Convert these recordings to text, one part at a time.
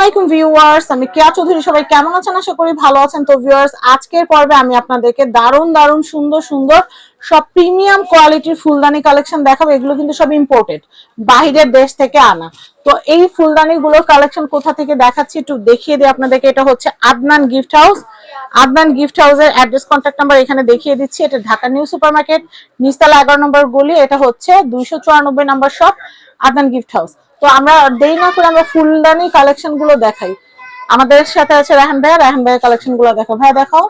আলাইকুম ভিউয়ার্স, আমি কেয়া চৌধুরী। সবাই কেমন আছেন? আশা করি ভালো আছেন। তো ভিউয়ার্স, আজকের পর্বে আমি আপনাদেরকে দারুণ দারুণ, সুন্দর সুন্দর সব প্রিমিয়াম কোয়ালিটির ফুলদানি কালেকশন দেখাবো। এগুলো কিন্তু সব ইম্পোর্টেড বাহিরের দেশ থেকে আনা। তো এই ফুলদানি গুলোর কালেকশন কোথা থেকে দেখাচ্ছি একটু দেখিয়ে দিই আপনাদেরকে। এটা হচ্ছে Adnan gift house. Adnan gift হাউসের অ্যাড্রেস কন্ট্যাক্ট নাম্বার এখানে দেখিয়ে দিচ্ছি। এটা ঢাকা নিউ সুপার মার্কেট নিস্তালা এগারো নম্বর গলি। এটা হচ্ছে দুইশো চুরানব্বই নম্বর শপ, আদনান গিফট হাউস। তো আমরা দেরি না করে আমরা ফুলদানি কালেকশনগুলো দেখাই। আমাদের সাথে আছে রাহান ভাইয়া রাহান ভাইয়ের কালেকশনগুলো দেখো। ভাইয়া দেখাও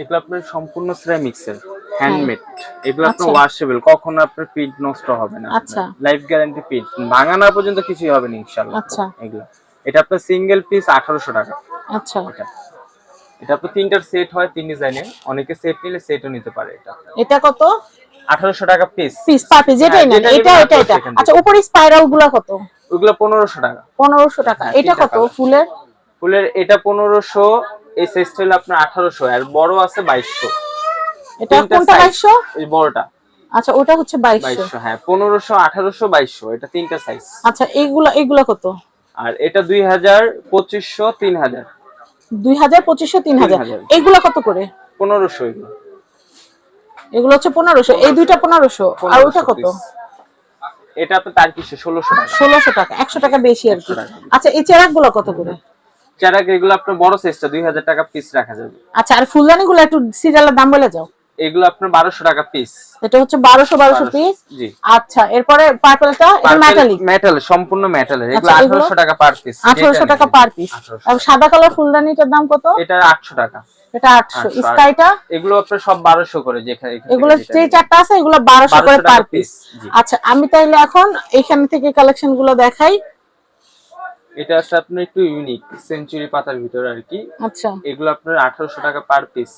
এগুলো আপনার সম্পূর্ণ সিরামিক্সের হ্যান্ডমেড এগুলো আপনার আচ্ছা। ওয়াশেবল কখনো আপনার পিট নষ্ট হবে না। আচ্ছা। লাইফ গ্যারান্টি পিট ভাঙানো পর্যন্ত কিছুই হবে না ইনশাআল্লাহ। আচ্ছা। এগুলো। এটা আপনার সিঙ্গেল পিস আঠারোশো টাকা। আচ্ছা। এটা। এটা আপনার তিনটার সেট হয় তিন ডিজাইনের অনেকে সেট নিলে সেটও নিতে পারে এটা। এটা কত? আঠারোশো টাকা পিস পিস পার পিস যেটাই হ্যাঁ, যেটা এটা এটা এটা। আচ্ছা উপরে স্পাইরালগুলো কত? ওইগুলো পনেরোশো টাকা। পনেরোশো টাকা। হ্যাঁ, এটা কত? ফুলের? ফুলের এটা পনেরোশো এই সাইজটা আপনার আঠারোশো আর বড় আছে বাইশশো। এটা কোনটা বাইশশো? এই বড়টা। আচ্ছা ওটা হচ্ছে বাইশশো। বাইশশো হ্যাঁ পনেরোশো আঠারোশো বাইশশো এটা তিনটা সাইজ আচ্ছা এইগুলা এইগুলা কত? আর এটা দুই হাজার পঁচিশশো তিন হাজার। দুই হাজার পঁচিশশো তিন হাজার। 3000 এইগুলা কত করে? পনেরোশো এগুলো। এগুলো হচ্ছে পনেরোশো এই দুইটা পনেরোশো আর ওটা 1500 কত? এটা তো তার কিসে ষোলোশো টাকা। ষোলোশো টাকা একশো টাকা বেশি আর কি। আচ্ছা এই চেরাকগুলো কত করে? চারাক এগুলো আপনার বড় সাইজটা দুই হাজার টাকা পিস রাখা যাবে। আচ্ছা আর ফুলদানি গুলো একটু সিরিয়ালের দাম বলে যাও। এগুলো আপনার বারোশো টাকা পিস এটা হচ্ছে বারোশো বারোশো পিস আচ্ছা এরপরে পার্পলটা মেটালিক মেটাল সম্পূর্ণ মেটালের এগুলো আচ্ছা, এগুলো? আঠারোশো টাকা পার পিস আঠারোশো টাকা পার পিস আর সাদা কালার ফুলদানিটার দাম কত? এটা আটশো টাকা। এটা আটশো। 800 স্কাইটা? এগুলো আপনার সব করে যেখানে এগুলো যে চারটা আছে এগুলো বারোশো 1200 করে পার পিস আচ্ছা আমি তাইলে এখন এখান থেকে কালেকশনগুলো দেখাই। এটা আছে আপনার একটু ইউনিক সেঞ্চুরি পাতার ভিতরে আর কি। আচ্ছা। এগুলো আপনার আঠারোশো টাকা per piece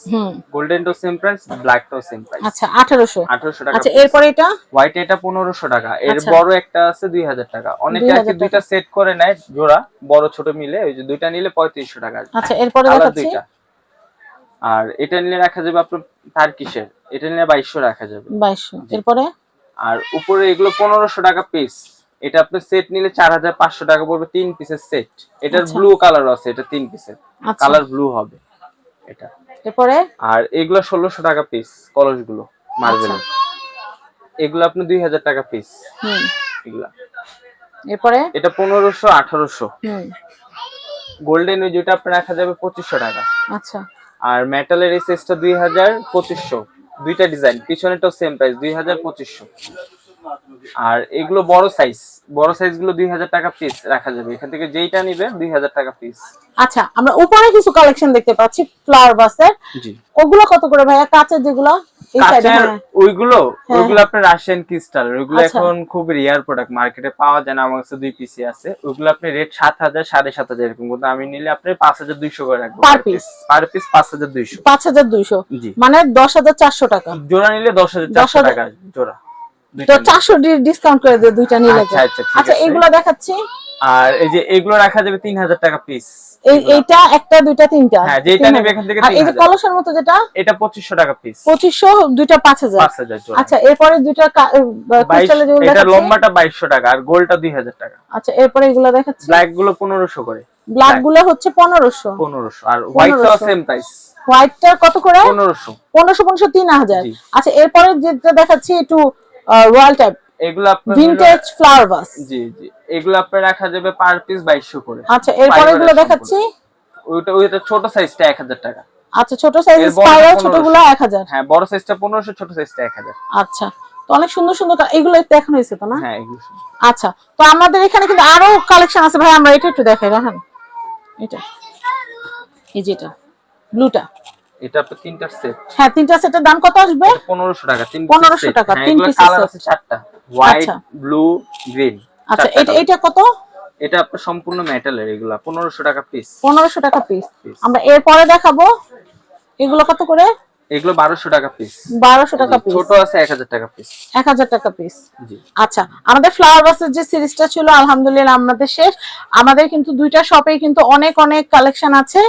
golden toe same price black toe same price আচ্ছা আঠারোশো। আঠারোশো টাকা আচ্ছা এরপরে এটা? হোয়াইট এটা পনেরোশো টাকা। এর আচ্ছা। বড় একটা আছে দুই হাজার টাকা। অনেকে 2000 দুইটা সেট করে নেয় জোড়া বড় ছোট মিলে ওই যে দুইটা নিলে পঁয়ত্রিশশো টাকা। আচ্ছা এরপরে দেখাচ্ছি। দুইটা। আর এটা নিলে রাখা যাবে আপনার তার কিসের? এটা নিলে বাইশশো রাখা যাবে। বাইশশো। এরপরে? আর উপরে এগুলো পনেরোশো টাকা পিস এটা আপনার সেট নিলে চার হাজার পাঁচশো টাকা পড়বে তিন পিসের সেট এটার আচ্ছা। ব্লু কালার আছে এটা তিন পিসের আচ্ছা। কালার ব্লু হবে এটা। এরপরে? আর এগুলো ষোলোশো টাকা পিস কলসগুলো মার্বেল আচ্ছা। এগুলো আপনার দুই হাজার টাকা পিস হুম। এগুলা। এরপরে? এটা পনেরোশো আঠারোশো। হুম। গোল্ডেন ওই যেটা আপনার রাখা যাবে পঁচিশশো টাকা। আচ্ছা। আর মেটালের এই সেটটা দুই হাজার পঁচিশশো। দুইটা ডিজাইন পিছনেরটাও সেম প্রাইস দুই হাজার পঁচিশশো। আর এগুলো বড় সাইজ বড় সাইজগুলো দুই হাজার টাকা পিস রাখা যাবে। এখান থেকে যেইটা নিবে দুই হাজার টাকা পিস আচ্ছা আমরা উপরে কিছু কালেকশন দেখতে পাচ্ছি ফ্লাওয়ার বাসের জি। ওগুলো কত করে ভাইয়া? কাঁচের যেগুলো কাঁচের হ্যাঁ ওইগুলো। ওইগুলো আপনার রাশিয়ান ক্রিস্টাল ওইগুলো আচ্ছা। এখন খুব রিয়ার প্রোডাক্ট মার্কেটে পাওয়া যায় না আমার কাছে দুই পিসি আছে। ওইগুলো আপনি রেট সাত হাজার সাড়ে সাত হাজার এরকম কিন্তু আমি নিলে আপনি পাঁচ হাজার দুইশো করে রাখব? পার পিস পাঁচ হাজার দুইশো। পাঁচ হাজার দুইশো? মানে দশ হাজার চারশো টাকা। জোড়া নিলে দশ হাজার চারশো টাকা জোড়া। তো দুইটা নিলে। চারশো ডিসকাউন্ট করে দিয়ে দুইটা নিলে আচ্ছা, আচ্ছা, আচ্ছা। এগুলো দেখাচ্ছি। আর এই যে এগুলো রাখা যাবে তিন হাজার টাকা পিস এইটা একটা দুইটা তিনটা। হ্যাঁ, তিন নেবে এখান থেকে আর এই যে কলসের মতো যেটা? এটা পঁচিশশো টাকা পিস পঁচিশশো দুইটা পাঁচ হাজার। পাঁচ হাজার জোড়া। আচ্ছা এরপরে দুইটা কা- আহ, বাইশ যেগুলো এটা লম্বাটা বাইশশো টাকা আর গোলটা দুই হাজার টাকা। আচ্ছা এরপরে এগুলো দেখাচ্ছি। ব্ল্যাকগুলো পনেরোশো করে। ব্ল্যাকগুলো হচ্ছে পনেরোশো। পনেরোশো আর হোয়াইটটাও 1500 সেম প্রাইস কত করে? পনেরোশো। পনেরোশো পনেরোশো তিন হাজার। আচ্ছা এরপরে যেটা দেখাচ্ছি একটু রয়্যাল টাইপ এগুলো আপনার ভিনটেজ ফ্লাওয়ার হলো- জি জি। এগুলো আপনার রাখা যাবে পার পিস বাইশশো করে। আচ্ছা এরপরে এগুলো দেখাচ্ছি। ওইটা ওইটা ছোট সাইজটা এক হাজার টাকা। আচ্ছা ছোট সাইজ স্পাইরাল ছোটগুলো এক হাজার। হ্যাঁ বড় সাইজটা পনেরোশো ছোট সাইজটা এক হাজার। আচ্ছা তো অনেক সুন্দর সুন্দর এগুলো দেখানো হয়েছে তো না? হ্যাঁ এগুলো আচ্ছা তো আমাদের এখানে কিন্তু আরও কালেকশন আছে। ভাই আমরা এটা একটু দেখাই রাখেন। এটা। এই যেটা ব্লুটা এটা তো তিনটার সেট হ্যাঁ তিনটা সেটের দাম কত আসবে? পনেরোশো টাকা তিন 1500 টাকা, তিন পিস কালার আছে চারটা হোয়াইট আচ্ছা। ব্লু গ্রিন আচ্ছা এটা এটা কত? এটা আপনার সম্পূর্ণ মেটালের এগুলা পনেরোশো টাকা পিস পনেরোশো টাকা পিস আমরা এরপরে দেখাবো। এগুলো কত করে? এগুলো বারোশো টাকা পিস বারোশো টাকা পিস ছোট আছে এক হাজার টাকা পিস এক হাজার টাকা পিস জি। আচ্ছা আমাদের ফ্লাওয়ার বাসের যে সিরিজটা ছিল আলহামদুলিল্লাহ আমাদের শেষ। আমাদের কিন্তু দুইটা শপে কিন্তু অনেক অনেক কালেকশন আছে।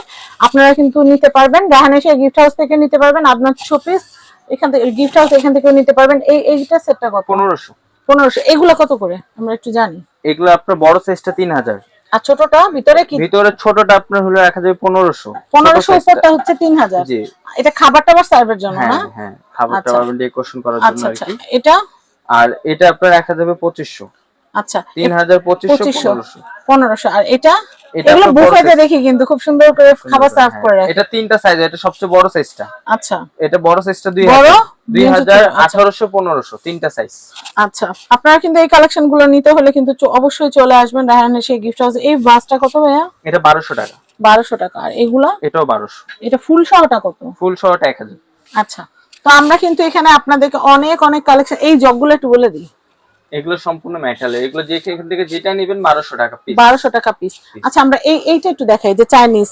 আপনারা কিন্তু নিতে পারবেন। রাহানেশা গিফট হাউস থেকে নিতে পারবেন আপনার শোপিস এখান থেকে গিফট হাউস এখান থেকেও নিতে পারবেন। এই এইটা সেটটা কত? পনেরোশো। পনেরোশো। এগুলো কত করে? আমরা একটু জানি। এগুলো আপনার বড় সাইজটা তিন হাজার। আর ছোটটা ভিতরে কি? ভিতরে ছোটটা আপনার হলো রাখা যাবে পনেরোশো। পনেরোশো উপরটা হচ্ছে তিন হাজার। জি। এটা খাবার টাবার সার্ভের জন্য হ্যাঁ না হ্যাঁ খাবার আচ্ছা। টাবার ডেকোরেশন করার জন্য আচ্ছা আর আচ্ছা। কি। এটা? আর এটা আপনার এক হাজার পঁচিশশো। আচ্ছা। তিন হাজার পঁচিশশো পঁচিশশো। পনেরোশো। পনেরোশো। আর এটা এটা? এগুলো বুফেতে দেখি কিন্তু খুব সুন্দর করে খাবার সার্ভ হ্যাঁ, করে রাখে। এটা তিনটা সাইজ এটা সবচেয়ে বড় সাইজটা আচ্ছা। এটা বড় সাইজটা দুই বড়, হাজার দুই বিঞ্চি হাজার ছোট, আচ্ছা। আঠারোশো পনেরোশো তিনটা সাইজ আচ্ছা। আপনারা কিন্তু এই কালেকশনগুলো নিতে হলে কিন্তু অবশ্যই চলে আসবেন রায়হানের সেই গিফট হাউস এই বাসটা কত ভাইয়া? এটা বারোশো টাকা। বারোশো টাকা। আর এগুলা? এটাও বারোশো। এটা ফুল সহটা কত? ফুল এক হাজার। আচ্ছা। তো আমরা কিন্তু এখানে আপনাদেরকে অনেক অনেক কালেকশন এই জগগুলো একটু বলে দিই। এগুলো সম্পূর্ণ মেটালে এগুলো যে এখান থেকে যেটা নেবেন বারোশো টাকা পিস বারোশো টাকা পিস আচ্ছা আমরা এই এইটা একটু দেখাই যে চাইনিজ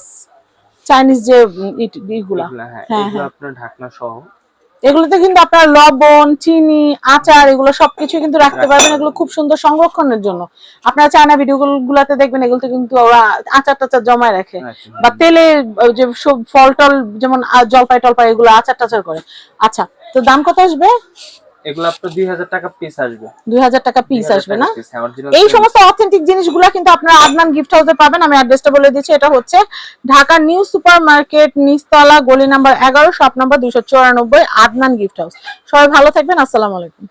চাইনিজ যে হ্যাঁ হ্যাঁ, এগুলো হ্যাঁ। আপনার ঢাকনা সহ। এগুলোতে কিন্তু আপনার লবণ চিনি আচার এগুলো সবকিছু কিন্তু রাখতে পারবেন। এগুলো খুব সুন্দর সংরক্ষণের জন্য। আপনারা চায়না ভিডিও গুলাতে দেখবেন এগুলোতে কিন্তু ওরা আচার টাচার জমায় রাখে। আচ্ছা। বা তেলে যে সব ফল টল যেমন জলপাই টলপাই এগুলো আচার টাচার করে। আচ্ছা তো দাম কত আসবে? এগুলো আপনার দুই হাজার টাকা পিস আসবে। দুই হাজার টাকা পিস আসবে না? পিস original এই। সমস্ত অথেন্টিক জিনিসগুলো কিন্তু আপনারা আদনান গিফট হাউসে পাবেন। আমি অ্যাড্রেসটা বলে দিচ্ছি এটা হচ্ছে ঢাকা নিউ সুপার মার্কেট নিচতলা গলি নাম্বার এগারো শপ নাম্বার দুইশো চুরানব্বই আদনান গিফট হাউস সবাই ভালো থাকবেন আসসালামু আলাইকুম।